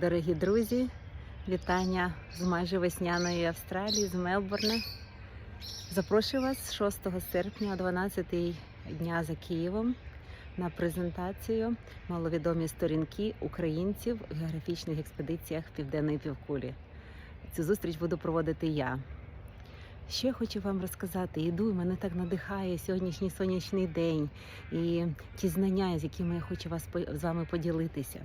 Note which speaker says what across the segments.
Speaker 1: Дорогі друзі, вітання з майже весняної Австралії, з Мелбурна. Запрошую вас 6 серпня о 12 дня за Києвом на презентацію маловідомі сторінки українців в географічних експедиціях Південної півкулі. Цю зустріч буду проводити я. Я хочу вам розказати? Іду, мене так надихає сьогоднішній сонячний день і ті знання, з якими я хочу вас з вами поділитися.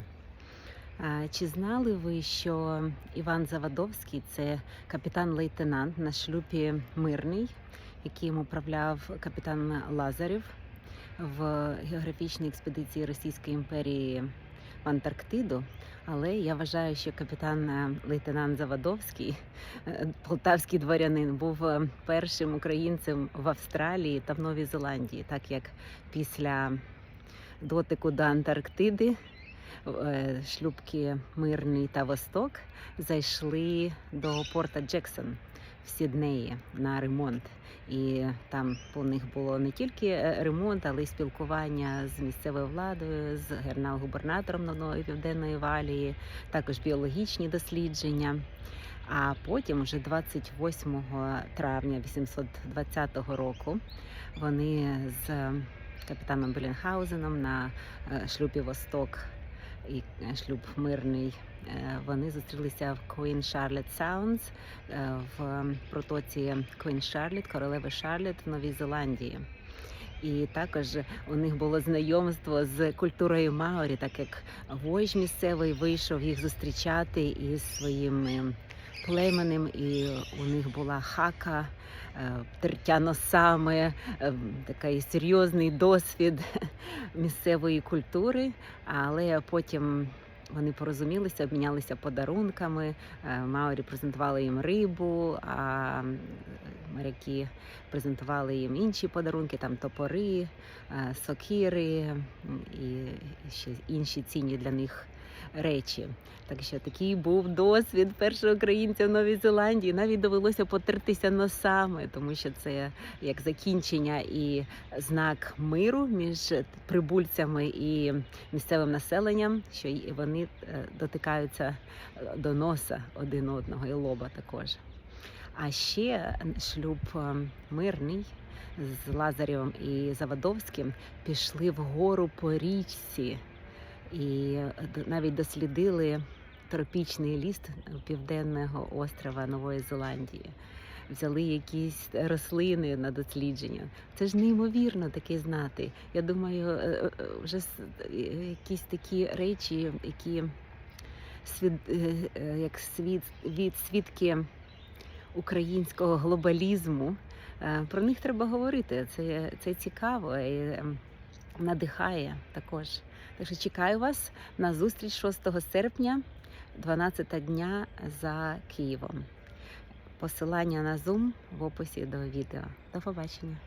Speaker 1: Чи знали ви, що Іван Завадовський це капітан-лейтенант на шлюпі Мирний, яким управляв капітан Лазарів в географічній експедиції Російської імперії в Антарктиду? Але я вважаю, що капітан-лейтенант Завадовський, е, полтавський дворянин, був е, першим українцем в Австралії та в Новій Зеландії, так як після дотику до Антарктиди шлюбки Мирний та Восток зайшли до порта Джексон в Сіднеї на ремонт. І там у них було не тільки е, ремонт, але й спілкування з місцевою владою, з генерал-губернатором Нової Південної Валії, також біологічні дослідження. А потім, вже 28 травня 820 року, вони з капітаном Белінхаузеном на е, шлюбі Восток і е, шлюб мирний. е, Вони зустрілися в Queen Charlotte Sounds е, в протоці Queen Charlotte, королеви Шарлет в Новій Зеландії. І також у них було знайомство з культурою Маорі, так як вождь місцевий вийшов їх зустрічати із своїм е, племенем, і у них була хака, е, тертя носами, е, такий серйозний досвід місцевої культури, але потім. Вони порозумілися, обмінялися подарунками. Е, Маорі презентували їм рибу, а моряки презентували їм інші подарунки, там топори, сокири і ще інші цінні для них речі. Так що такий був досвід першого українця в Новій Зеландії. Навіть довелося потертися носами, тому що це як закінчення і знак миру між прибульцями і місцевим населенням, що вони е, дотикаються е, до носа один одного і лоба також. А ще шлюб е, мирний з Лазарєвим і Завадовським пішли вгору по річці і е, навіть дослідили тропічний ліс південного острова Нової Зеландії. Взяли якісь рослини на дослідження. Це ж неймовірно таке знати. Я думаю, е, е, вже якісь такі речі, які свід, як свід, від свідки українського глобалізму. Про них треба говорити. Це, це цікаво ем, надихає також. Так що чекаю вас на зустріч 6 серпня, 12 дня за Києвом. Посилання на Zoom в описі до відео. До побачення.